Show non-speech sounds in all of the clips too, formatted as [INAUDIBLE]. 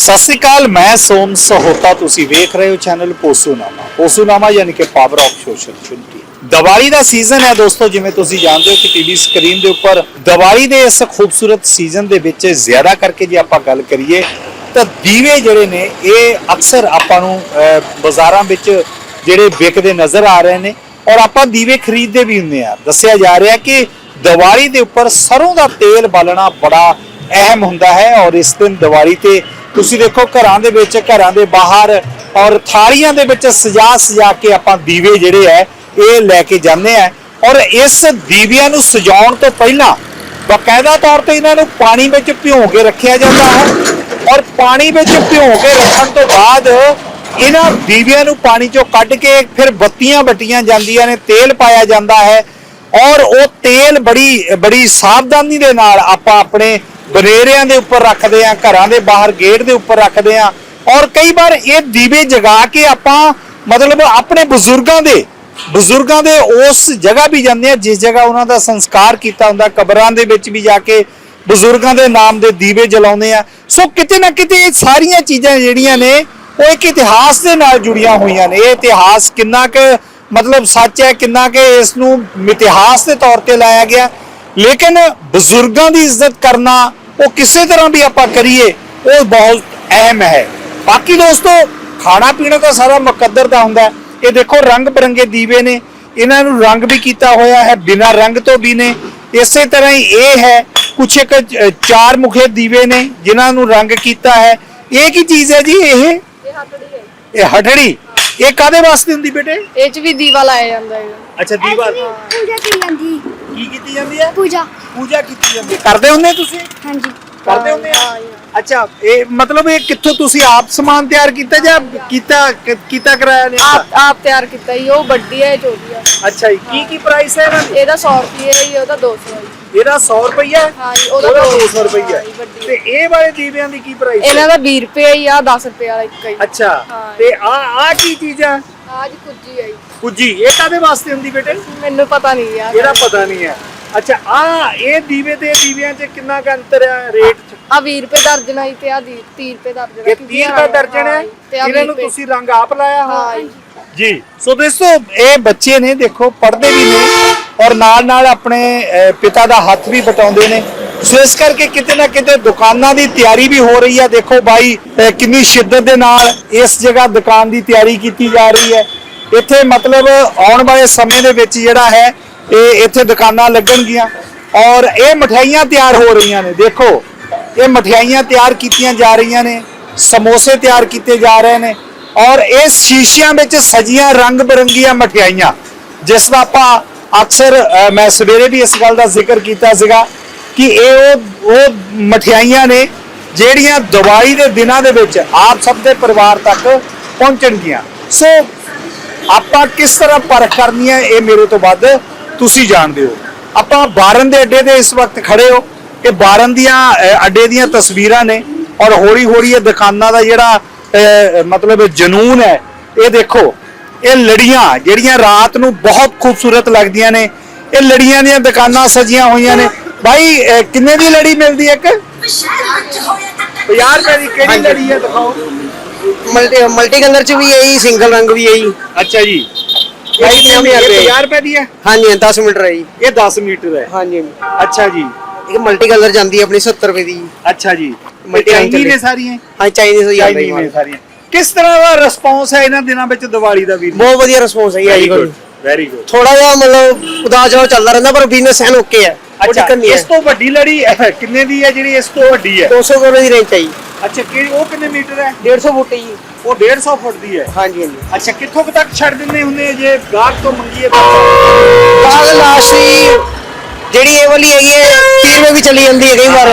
ਸਤਿ ਸ੍ਰੀ ਅਕਾਲ ਮੈਂ ਸੋਮ ਸਹੋਤਾ ਤੁਸੀਂ ਵੇਖ ਰਹੇ ਹੋ ਚੈਨਲ ਪੋਸੂਨਾਮਾ। ਪੋਸੂਨਾਮਾ ਯਾਨੀ ਕਿ power of social unity Diwali the season ਹੈ ਦੋਸਤੋ ਜਿਵੇਂ ਤੁਸੀਂ ਜਾਣਦੇ ਹੋ ਕਿ ਟੀਵੀ ਸਕਰੀਨ ਦੇ ਉੱਪਰ ਦੀਵਾਲੀ ਦੇ ਇਸ ਖੂਬਸੂਰਤ ਸੀਜ਼ਨ ਦੇ ਵਿੱਚ ਜ਼ਿਆਦਾ ਕਰਕੇ ਜੇ ਆਪਾਂ ਗੱਲ ਕਰੀਏ ਤਾਂ ਦੀਵੇ ਜਿਹੜੇ ਨੇ ਇਹ ਅਕਸਰ ਆਪਾਂ ਨੂੰ ਅਹ, ਬਾਜ਼ਾਰਾਂ ਵਿੱਚ ਜਿਹੜੇ ਵਿਕਦੇ ਨਜ਼ਰ ਆ ਰਹੇ ਨੇ। ਔਰ ਆਪਾਂ ਦੀਵੇ ਖਰੀਦਦੇ ਵੀ ਹੁੰਦੇ ਆ ਦੱਸਿਆ ਜਾ ਰਿਹਾ ਕਿ ਦੀਵਾਲੀ ਦੇ ਉੱਪਰ ਸਰੋਂ ਦਾ ਤੇਲ ਬਾਲਣਾ ਬੜਾ ਅਹਿਮ ਹੁੰਦਾ ਹੈ। ਔਰ ਇਸ ਦਿਨ ਦੀਵਾਲੀ ਤੇ ਤੁਸੀਂ ਦੇਖੋ ਘਰਾਂ ਦੇ ਵਿੱਚ, ਘਰਾਂ ਦੇ ਬਾਹਰ ਔਰ ਥਾਲੀਆਂ ਦੇ ਵਿੱਚ ਸਜਾ ਸਜਾ ਕੇ ਆਪਾਂ ਦੀਵੇ ਜਿਹੜੇ ਹੈ ਇਹ ਲੈ ਕੇ ਜਾਂਦੇ ਆ ਔਰ ਇਸ ਦੀਵਿਆਂ ਨੂੰ ਸਜਾਉਣ ਤੋਂ ਪਹਿਲਾਂ ਬਕਾਇਦਾ ਤੌਰ ਤੇ ਇਹਨਾਂ ਨੂੰ ਪਾਣੀ ਵਿੱਚ ਭਿਉਂ ਕੇ ਰੱਖਿਆ ਜਾਂਦਾ ਹੈ। ਔਰ ਪਾਣੀ ਵਿੱਚ ਭਿਉਂ ਕੇ ਰੱਖਣ ਤੋਂ ਬਾਅਦ ਇਹਨਾਂ ਦੀਵਿਆਂ ਨੂੰ ਪਾਣੀ ਚੋਂ ਕੱਢ ਕੇ ਫਿਰ ਬੱਤੀਆਂ ਬੱਟੀਆਂ ਜਾਂਦੀਆਂ ਨੇ, ਤੇਲ ਪਾਇਆ ਜਾਂਦਾ ਹੈ। ਔਰ ਉਹ ਤੇਲ ਬੜੀ ਬੜੀ ਸਾਵਧਾਨੀ ਦੇ ਨਾਲ ਆਪਾਂ ਆਪਣੇ ਬਨੇਰਿਆਂ ਦੇ ਉੱਪਰ ਰੱਖਦੇ ਆ, ਘਰਾਂ ਦੇ ਬਾਹਰ ਗੇਟ ਦੇ ਉੱਪਰ ਰੱਖਦੇ ਆ। ਔਰ ਕਈ ਵਾਰ ਇਹ ਦੀਵੇ ਜਗਾ ਕੇ ਆਪਾਂ ਮਤਲਬ ਆਪਣੇ ਬਜ਼ੁਰਗਾਂ ਦੇ ਬਜ਼ੁਰਗਾਂ ਦੇ ਉਸ ਜਗ੍ਹਾ ਵੀ ਜਾਂਦੇ ਆ, ਜਿਸ ਜਗ੍ਹਾ ਉਹਨਾਂ ਦਾ ਸੰਸਕਾਰ ਕੀਤਾ ਹੁੰਦਾ, ਕਬਰਾਂ ਦੇ ਵਿੱਚ ਵੀ ਜਾ ਕੇ ਬਜ਼ੁਰਗਾਂ ਦੇ ਨਾਮ ਦੇ ਦੀਵੇ ਜਲਾਉਂਦੇ ਆ। ਸੋ ਕਿਤੇ ਨਾ ਕਿਤੇ ਇਹ ਸਾਰੀਆਂ ਚੀਜ਼ਾਂ ਜਿਹੜੀਆਂ ਨੇ, ਉਹ ਇੱਕ ਇਤਿਹਾਸ ਦੇ ਨਾਲ ਜੁੜੀਆਂ ਹੋਈਆਂ ਨੇ। ਇਹ ਇਤਿਹਾਸ ਕਿੰਨਾ ਕੁ ਮਤਲਬ ਸੱਚ ਹੈ, ਕਿੰਨਾ ਕਿ ਇਸ ਨੂੰ ਮਿਤਿਹਾਸ ਦੇ ਤੌਰ ਤੇ ਲਾਇਆ ਗਿਆ। ਲੇਕਿਨ ਬਜ਼ੁਰਗਾਂ ਦੀ ਇੱਜ਼ਤ ਕਰਨਾ ਉਹ ਕਿਸੇ ਤਰ੍ਹਾਂ ਵੀ ਆਪਾਂ ਕਰੀਏ ਉਹ ਬਹੁਤ ਅਹਿਮ ਹੈ। ਬਾਕੀ ਦੋਸਤੋ ਖਾਣਾ ਪੀਣਾ ਤਾਂ ਸਾਰਾ ਮੁਕੱਦਰ ਦਾ ਹੁੰਦਾ ਹੈ। ਇਹ ਦੇਖੋ ਰੰਗ ਬਰੰਗੇ ਦੀਵੇ ਨੇ। ਇਹਨਾਂ ਨੂੰ ਰੰਗ ਵੀ ਕੀਤਾ ਹੋਇਆ ਹੈ ਬਿਨਾਂ ਰੰਗ ਤੋਂ ਵੀ ਨੇ। ਇਸੇ ਤਰ੍ਹਾਂ ਹੀ ਇਹ ਹੈ ਕੁਛ ਇੱਕ ਚਾਰ ਮੁਖੇ ਦੀਵੇ ਨੇ ਜਿਨ੍ਹਾਂ ਨੂੰ ਰੰਗ ਕੀਤਾ ਹੈ। ਇਹ ਕੀ ਚੀਜ਼ ਹੈ ਜੀ ਇਹ? ਇਹ ਹੱਥੜੀ ਹੈ। ਇਹ ਹਟੜੀ ਇਹ ਕਾਦੇ ਵਾਸਤੇ ਹੁੰਦੀ ਬੇਟੇ? ਇਹ ਚ ਵੀ ਦੀਵਾ ਲਾਇਆ ਜਾਂਦਾ ਹੈ ਅੱਛਾ ਦੀਵਾ। ਪੂਜਾ ਕੀ ਜਾਂਦੀ ਕੀ ਕੀਤੀ ਜਾਂਦੀ ਹੈ? ਪੂਜਾ। ਪੂਜਾ ਕੀਤੀ ਜਾਂਦੀ ਹੈ। ਕਰਦੇ ਹੁੰਦੇ ਤੁਸੀਂ? ਹਾਂਜੀ। ਕਰਦੇ ਹੁੰਦੇ ਆ ਹਾਂ, ਹਾਂ। ਅੱਛਾ ਇਹ ਮਤਲਬ ਇਹ ਕਿੱਥੋਂ ਤੁਸੀਂ ਆਪ ਸਮਾਨ ਤਿਆਰ ਕੀਤਾ ਜਾਂ ਕੀਤਾ ਕੀਤਾ ਕਰਾਇਆ ਨੇ ਆਪ ਆਪ ਤਿਆਰ ਕੀਤਾ ਜੀ ਉਹ ਵੱਡੀ ਹੈ ਛੋਟੀ ਹੈ। ਅੱਛਾ ਜੀ ਕੀ ਕੀ ਪ੍ਰਾਈਸ ਹੈ ਇਹਨਾਂ ਇਹਦਾ 100 ਰੁਪਏ ਹੈ ਜੀ ਉਹਦਾ 200 ਹੈ ਜੀ। ਇਹਦਾ 100 ਰੁਪਈਆ? ਹੈ ਹਾਂ ਜੀ ਉਹਦਾ ਉਹਦਾ 200 200 ਰੁਪਈਆ। ਹਾਂ ਜੀ, ਵੱਡੀ ਤੇ ਇਹ ਵਾਲੇ ਦੀਵਿਆਂ ਦੀ ਕੀ ਪ੍ਰਾਈਸ ਇਹਨਾਂ ਦਾ 20 ਰੁਪਏ ਹੈ ਜੀ ਆ 10 ਰੁਪਏ ਵਾਲਾ ਇੱਕ ਹੈ ਅੱਛਾ ਹਾਂ। ਤੇ ਆ ਆ ਕੀ ਚੀਜ਼ ਆ? ਆਜ ਕੁੱਜੀ ਹੈ ਜੀ। ਕੁਜੀ ਇਹ ਕਾਦੇ ਵਾਸਤੇ ਹੁੰਦੀ ਬੇਟੇ? ਮੈਨੂੰ ਪਤਾ ਨਹੀਂ ਯਾਰ। ਇਹਦਾ ਪਤਾ ਨਹੀਂ ਹੈ। ਅੱਛਾ ਆ ਇਹ ਦੀਵੇ ਤੇ ਦੀਵਿਆਂ 'ਚ ਕਿੰਨਾ ਕੁ ਅੰਤਰ ਹੈ ਰੇਟ 'ਚ? ਆ 20 ਰੁਪਏ ਦਰਜਨ ਹੈ ਤੇ ਆ 30 ਰੁਪਏ ਦਰਜਨ ਇਹ 30 ਰੁਪਏ ਦਰਜਨ ਹੈ? ਇਹਨਾਂ ਨੂੰ ਤੁਸੀਂ ਰੰਗ ਆਪ ਲਾਇਆ ਹਾਂ ਜੀ। ਸੋ ਦੋਸਤੋ ਇਹ ਬੱਚੇ ਨੇ ਦੇਖੋ ਪੜ੍ਹਦੇ ਵੀ ਨੇ ਔਰ ਨਾਲ ਨਾਲ ਆਪਣੇ ਪਿਤਾ ਦਾ ਹੱਥ ਵੀ ਬਟਾਉਂਦੇ ਨੇ। ਸੋ ਇਸ ਕਰਕੇ ਕਿਤੇ ਨਾ ਕਿਤੇ ਦੁਕਾਨਾਂ ਦੀ ਤਿਆਰੀ ਵੀ ਹੋ ਰਹੀ ਹੈ। ਦੇਖੋ ਬਾਈ ਕਿੰਨੀ ਸ਼ਿੱਦਤ ਦੇ ਨਾਲ ਇਸ ਜਗ੍ਹਾ ਦੁਕਾਨ ਦੀ ਤਿਆਰੀ ਕੀਤੀ ਜਾ ਰਹੀ ਹੈ। ਇੱਥੇ ਮਤਲਬ ਆਉਣ ਵਾਲੇ ਸਮੇਂ ਦੇ ਵਿੱਚ ਜਿਹੜਾ ਹੈ, ਇਹ ਇੱਥੇ ਦੁਕਾਨਾਂ ਲੱਗਣਗੀਆਂ ਔਰ ਇਹ ਮਠਿਆਈਆਂ ਤਿਆਰ ਹੋ ਰਹੀਆਂ ਨੇ। ਦੇਖੋ, ਇਹ ਮਠਿਆਈਆਂ ਤਿਆਰ ਕੀਤੀਆਂ ਜਾ ਰਹੀਆਂ ਨੇ, ਸਮੋਸੇ ਤਿਆਰ ਕੀਤੇ ਜਾ ਰਹੇ ਨੇ ਔਰ ਇਹ ਸ਼ੀਸ਼ਿਆਂ ਵਿੱਚ ਸਜੀਆਂ ਰੰਗ ਬਰੰਗੀਆਂ ਮਠਿਆਈਆਂ, ਜਿਸ ਦਾ ਆਪਾਂ ਅਕਸਰ ਮੈਂ ਸਵੇਰੇ ਵੀ ਇਸ ਗੱਲ ਦਾ ਜ਼ਿਕਰ ਕੀਤਾ ਸੀਗਾ ਕਿ ਇਹ ਉਹ ਉਹ ਮਠਿਆਈਆਂ ਨੇ ਜਿਹੜੀਆਂ ਦਵਾਈ ਦੇ ਦਿਨਾਂ ਦੇ ਵਿੱਚ ਆਪ ਸਭ ਦੇ ਪਰਿਵਾਰ ਤੱਕ ਪਹੁੰਚਣਗੀਆਂ। ਸੋ ਆਪਾਂ ਕਿਸ ਤਰ੍ਹਾਂ ਪਰਖ ਕਰਨੀ ਹੈ ਇਹ ਮੇਰੇ ਤੋਂ ਵੱਧ ਤੁਸੀਂ ਜਾਣਦੇ ਹੋ। ਆਪਾਂ ਬਾਰਨ ਦੇ ਅੱਡੇ ਤੇ ਇਸ ਵਕਤ ਖੜੇ ਹੋ ਇਹ ਬਾਰਨ ਦੀਆਂ ਅੱਡੇ ਦੀਆਂ ਤਸਵੀਰਾਂ ਨੇ ਔਰ ਹੌਲੀ ਹੌਲੀ ਇਹ ਦੁਕਾਨਾਂ ਦਾ ਜਿਹੜਾ ਮਤਲਬ ਜਨੂਨ ਹੈ ਇਹ ਦੇਖੋ ਇਹ ਲੜੀਆਂ ਜਿਹੜੀਆਂ ਰਾਤ ਨੂੰ ਬਹੁਤ ਖੂਬਸੂਰਤ ਲੱਗਦੀਆਂ ਨੇ ਇਹ ਲੜੀਆਂ ਦੀਆਂ ਦੁਕਾਨਾਂ ਸਜੀਆਂ ਹੋਈਆਂ ਨੇ। ਭਾਈ ਕਿੰਨੇ ਦੀ ਲੜੀ ਮਿਲਦੀ ਹੈ ਇੱਕ? 50 ਰੁਪਏ ਦੀ ਕਿਹੜੀ ਲੜੀ ਹੈ ਦਿਖਾਓ। ਮਲਟੀ ਮਲਟੀ ਕਲਰ ਚ ਵੀ ਹੈ ਜੀ ਸਿੰਗਲ ਰੰਗ ਵੀ ਹੈ ਜੀ। ਅੱਛਾ ਜੀ। ਇਹ ਕਿੰਨੇ ਦੀ ਹੈ? 50 ਰੁਪਏ ਦੀ ਹੈ? ਹਾਂਜੀ 10 ਮੀਟਰ ਹੈ ਜੀ। ਇਹ 10 ਮੀਟਰ ਹੈ। ਹਾਂਜੀ ਅੱਛਾ ਜੀ। ਇਹ ਮਲਟੀ ਕਲਰ ਜਾਂਦੀ ਹੈ ਆਪਣੀ 70 ਰੁਪਏ ਦੀ। ਅੱਛਾ ਜੀ। ਮਲਟੀ ਰੰਗ ਚਾਈਨੀ ਨੇ। ਸਾਰੀਆਂ? ਹਾਂ ਚਾਈਨੀਜ਼ ਹੀ ਆਉਂਦਾ ਜੀ ਸਾਰੀਆਂ। ਕਿਸ ਤਰ੍ਹਾਂ ਦਾ ਰਿਸਪੌਂਸ ਹੈ ਇਹਨਾਂ ਦਿਨਾਂ ਵਿੱਚ ਦੀਵਾਲੀ ਦਾ ਵੀਰ ਬਹੁਤ ਵਧੀਆ ਰਿਸਪੌਂਸ ਹੈ ਜੀ ਕੋਲ। ਵੈਰੀ ਗੁੱਡ ਥੋੜਾ ਜਿਹਾ ਮਤਲਬ ਉਦਾਸ ਜਿਹਾ ਚੱਲਦਾ ਰਹਿੰਦਾ ਪਰ ਬਿਜ਼ਨਸ ਐਨ ਓਕੇ ਹੈ। ਅੱਛਾ ਇਸ ਹੈ। ਤੋਂ ਵੱਡੀ ਲੜੀ ਕਿੰਨੇ ਦੀ ਹੈ ਜਿਹੜੀ ਇਸ ਤੋਂ ਵੱਡੀ ਹੈ? 200 ਰੁਪਏ ਦੀ ਰੇਂਜ ਹੈ ਜੀ। ਅੱਛਾ ਕਿਹੜੀ ਉਹ ਕਿੰਨੇ ਮੀਟਰ ਹੈ? 150 ਫੁੱਟ ਜੀ। ਉਹ 150 ਫੁੱਟ ਦੀ ਹੈ? ਹਾਂਜੀ ਹਾਂਜੀ। ਅੱਛਾ ਕਿੱਥੋਂ ਕੁ ਤੱਕ ਛੱਡ ਦਿੰਦੇ ਹੁੰਦੇ ਜੇ ਗਾਹਕ ਤੋਂ ਮੰਗੀਏ ਤਾਂ? ਲਾਸਟ ਜਿਹੜੀ ਇਹ ਵਾਲੀ ਹੈਗੀ ਹੈ 30 ਰੁਪਏ ਵੀ ਚਲੀ ਜਾਂਦੀ ਹੈ ਕਈ ਵਾਰ।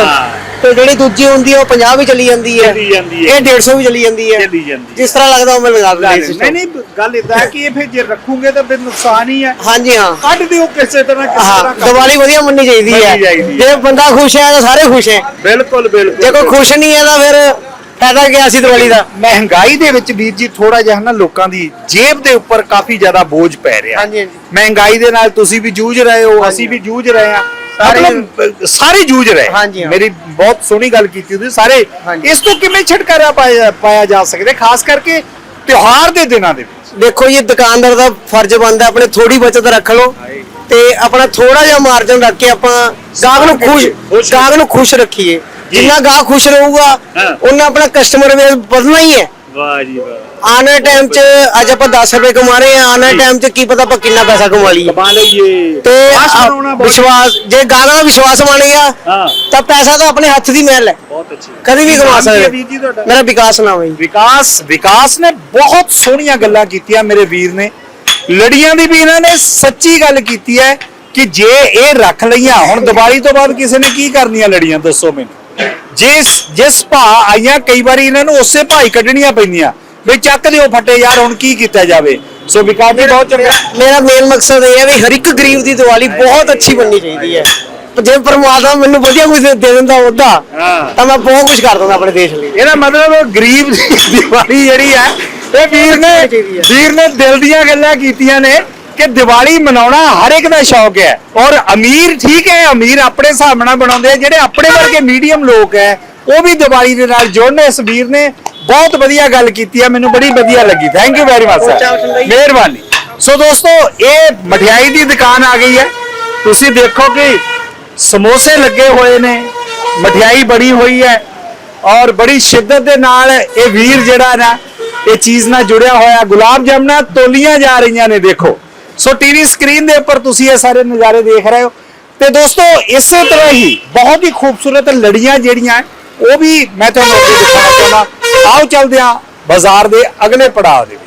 ਤੇ ਜਿਹੜੀ ਦੂਜੀ ਹੁੰਦੀ ਹੈ ਉਹ 50 ਵੀ ਚਲੀ ਜਾਂਦੀ ਹੈ ਚਲੀ ਜਾਂਦੀ ਹੈ। ਇਹ 150 ਵੀ ਚਲੀ ਜਾਂਦੀ ਹੈ ਚੱਲੀ ਜਾਂਦੀ ਹੈ। ਜਿਸ ਤਰ੍ਹਾਂ ਲੱਗਦਾ ਉਹ ਮੈਂ ਲਗਾ ਦਿੰਦਾ ਨਹੀਂ। ਨਹੀਂ ਗੱਲ ਇਦਾਂ ਹੈ ਕਿ ਇਹ ਫਿਰ ਜੇ ਰੱਖੋਗੇ ਤਾਂ ਫਿਰ ਨੁਕਸਾਨ ਹੀ ਹੈ ਹਾਂਜੀ ਹਾਂ। ਕੱਢ ਦਿਓ ਕਿਸੇ ਤਰ੍ਹਾਂ ਕਿਸੇ ਹਾਂ ਤਰ੍ਹਾਂ ਕੱਢ ਦੀਵਾਲੀ ਵਧੀਆ ਮੰਨੀ ਚਾਹੀਦੀ ਹੈ ਚਾਹੀਦੀ। ਜੇ ਬੰਦਾ ਖੁਸ਼ ਹੈ ਤਾਂ ਸਾਰੇ ਖੁਸ਼ ਹੈ। ਬਿਲਕੁਲ ਬਿਲਕੁਲ। ਜੇ ਕੋਈ ਖੁਸ਼ ਨਹੀਂ ਹੈ ਤਾਂ ਫਿਰ ਫਾਇਦਾ ਕੀ ਸੀ ਦੀਵਾਲੀ ਦਾ? ਮਹਿੰਗਾਈ ਦੇ ਵਿੱਚ ਵੀਰ ਜੀ ਥੋੜਾ ਜਿਹਾ ਨਾ ਲੋਕਾਂ ਦੀ ਜੇਬ ਦੇ ਉੱਪਰ ਕਾਫੀ ਜ਼ਿਆਦਾ ਬੋਝ ਪੈ ਰਿਹਾ। ਹਾਂਜੀ, ਹਾਂਜੀ। ਮਹਿੰਗਾਈ ਦੇ ਨਾਲ ਤੁਸੀਂ ਵੀ ਜੂਝ ਰਹੇ ਹੋ ਅਸੀਂ ਵੀ ਜੂਝ ਰਹੇ ਹਾਂ। ਸਾਰੇ- ਜੂਝ ਰਹੇ। ਮੇਰੀ ਬਹੁਤ ਸੋਹਣੀ ਗੱਲ ਕੀਤੀ ਤੁਸੀਂ। ਸਾਰੇ। ਇਸ ਤੋਂ ਕਿਵੇਂ ਛੁਟਕਾਰਾ ਪਾਇਆ ਜਾ ਸਕਦਾ? ਖਾਸ ਕਰਕੇ ਤਿਉਹਾਰ ਦੇ ਦਿਨਾਂ ਦੇ ਵਿੱਚ। ਦੇਖੋ ਜੀ ਦੁਕਾਨਦਾਰ ਦਾ ਫਰਜ਼ ਬਣਦਾ ਆਪਣੇ ਥੋੜੀ ਬਚਤ ਰੱਖ ਲਓ ਤੇ ਆਪਣਾ ਥੋੜਾ ਜਿਹਾ ਮਾਰਜਨ ਰੱਖ ਕੇ ਆਪਾਂ ਗਾਹਕ ਨੂੰ ਖੁਸ਼ ਗਾਹਕ ਨੂੰ ਖੁਸ਼ ਰੱਖੀਏ। ਜਿੰਨਾ ਗਾਹਕ ਖੁਸ਼ ਰਹੂਗਾ। ਉਹਨਾਂ ਆਪਣਾ ਕਸਟਮਰ ਬੇਸ ਵਧਣਾ ਹੀ ਹੈ। ਵਾਹ ਜੀ ਵਾਹ। ਆਉਣ ਵਾਲੇ ਟਾਈਮ 'ਚ ਅੱਜ ਆਪਾਂ 10 ਰੁਪਏ ਕਮਾ ਰਹੇ ਹਾਂ ਆਉਣ ਵਾਲੇ ਟਾਈਮ 'ਚ ਕੀ ਪਤਾ ਆਪਾਂ ਕਿੰਨਾ ਪੈਸਾ ਕਮਾ ਲਈਏ। ਕਮਾ ਲਈਏ। ਤੇ ਵਿਸ਼ਵਾਸ ਆ- ਬਣਾਉਣਾ ਬਹੁਤ- ਵਿਸ਼ਵਾਸ ਜੇ ਦਾ ਵਿਸ਼ਵਾਸ ਬਣ ਗਿਆ ਹਾਂ। ਤਾਂ ਪੈਸਾ ਤਾਂ ਆਪਣੇ ਹੱਥ ਦੀ ਮਹਿਲ ਹੈ। ਬਹੁਤ ਅੱਛੀ ਕਦੀ ਵੀ ਕਮਾ ਨਾਮ ਕੀ ਹੈ ਸਕਦੇ। ਵੀਰ ਜੀ ਤੁਹਾਡਾ। ਮੇਰਾ ਵਿਕਾਸ ਨਾਮ ਹੈ ਜੀ ਵਿਕਾਸ ਵਿਕਾਸ ਨੇ ਬਹੁਤ ਸੋਹਣੀਆਂ ਗੱਲਾਂ ਕੀਤੀਆਂ ਮੇਰੇ ਵੀਰ ਨੇ। ਲੜੀਆਂ ਦੀ ਵੀ ਇਹਨਾਂ ਨੇ ਸੱਚੀ ਗੱਲ ਕੀਤੀ ਹੈ ਕਿ ਜੇ ਇਹ ਰੱਖ ਲਈਆਂ ਹੁਣ ਦੀਵਾਲੀ ਤੋਂ ਬਾਅਦ ਕਿਸੇ ਨੇ ਕੀ ਕਰਨੀਆਂ ਲੜੀਆਂ ਦੱਸੋ ਮੈਨੂੰ। ਜਿਸ ਜਿਸ ਭਾ ਆਈਆਂ ਕਈ ਵਾਰੀ ਇਹਨਾਂ ਨੂੰ ਉਸੇ ਭਾਈ ਕੱਢਣੀਆਂ ਪੈਂਦੀਆਂ ਵੀ ਚੱਕ ਦਿਓ ਫੱਟੇ ਯਾਰ ਹੁਣ ਕੀ ਕੀਤਾ ਜਾਵੇ? ਸੋ ਵਿਕਾਸ ਜੀ ਬਹੁਤ ਚੰਗਾ। ਮੇਰਾ ਮੇਨ ਮਕਸਦ ਇਹ ਹੈ ਵੀ ਹਰ ਇੱਕ ਗਰੀਬ ਦੀ ਦੀਵਾਲੀ ਬਹੁਤ ਅੱਛੀ ਬਣਨੀ ਚਾਹੀਦੀ ਹੈ। ਜੇ ਪਰਮਾਤਮਾ ਮੈਨੂੰ ਵਧੀਆ ਕੁਝ ਦੇ ਦਿੰਦਾ ਉਹਦਾ। ਤਾਂ ਮੈਂ ਬਹੁਤ ਕੁਝ ਕਰ ਦਿੰਦਾ ਆਪਣੇ ਦੇਸ਼ ਲਈ। ਇਹਦਾ ਮਤਲਬ ਗਰੀਬ ਦੀ [LAUGHS] ਦੀਵਾਲੀ ਜਿਹੜੀ ਹੈ ਇਹ ਵੀਰ ਨੇ। ਵੀਰ ਨੇ ਦਿਲ ਦੀਆਂ ਗੱਲਾਂ ਕੀਤੀਆਂ ਨੇ। ਕਿ ਦੀਵਾਲੀ ਮਨਾਉਣਾ ਹਰ ਇੱਕ ਦਾ ਸ਼ੌਕ ਹੈ। ਔਰ ਅਮੀਰ ਠੀਕ ਹੈ, ਅਮੀਰ ਆਪਣੇ ਹਿਸਾਬ ਨਾਲ ਬਣਾਉਂਦੇ ਆ, ਜਿਹੜੇ ਆਪਣੇ ਵਰਗੇ ਮੀਡੀਅਮ ਲੋਕ ਹੈ, ਉਹ ਵੀ ਦੀਵਾਲੀ ਦੇ ਨਾਲ ਜੁੜਨ। ਇਸ ਵੀਰ ਨੇ ਬਹੁਤ ਵਧੀਆ ਗੱਲ ਕੀਤੀ ਹੈ, ਮੈਨੂੰ ਬੜੀ ਵਧੀਆ ਲੱਗੀ। Thank you very much sir ਮਿਹਰਬਾਨੀ। ਸੋ ਦੋਸਤੋ, ਇਹ ਮਠਿਆਈ ਦੀ ਦੁਕਾਨ ਆ ਗਈ ਹੈ। ਤੁਸੀਂ ਦੇਖੋ ਕਿ ਸਮੋਸੇ ਲੱਗੇ ਹੋਏ ਨੇ, ਮਠਿਆਈ ਬਣੀ ਹੋਈ ਹੈ। ਔਰ ਬੜੀ ਸ਼ਿੱਦਤ ਦੇ ਨਾਲ ਇਹ ਵੀਰ ਜਿਹੜਾ ਨਾ, ਇਹ ਚੀਜ਼ ਨਾਲ ਜੁੜਿਆ ਹੋਇਆ। ਗੁਲਾਬ ਜਾਮਨਾ ਤੋਲੀਆਂ ਜਾ ਰਹੀਆਂ ਨੇ, ਦੇਖੋ। ਸੋ ਟੀਵੀ ਸਕਰੀਨ ਦੇ ਉੱਪਰ ਤੁਸੀਂ ਇਹ ਸਾਰੇ ਨਜ਼ਾਰੇ ਦੇਖ ਰਹੇ ਹੋ। ਤੇ ਦੋਸਤੋ, ਇਸੇ ਤਰ੍ਹਾਂ ਹੀ ਬਹੁਤ ਹੀ ਖੂਬਸੂਰਤ ਲੜੀਆਂ ਜਿਹੜੀਆਂ ਉਹ ਵੀ ਮੈਂ ਤੁਹਾਨੂੰ ਅੱਗੇ ਦਿਖਾਉਣਾ ਚਾਹੁੰਦਾ। ਆਓ ਚੱਲਦੇ ਹਾਂ ਬਾਜ਼ਾਰ ਦੇ ਅਗਲੇ ਪੜਾਅ ਦੇ ਵਿੱਚ।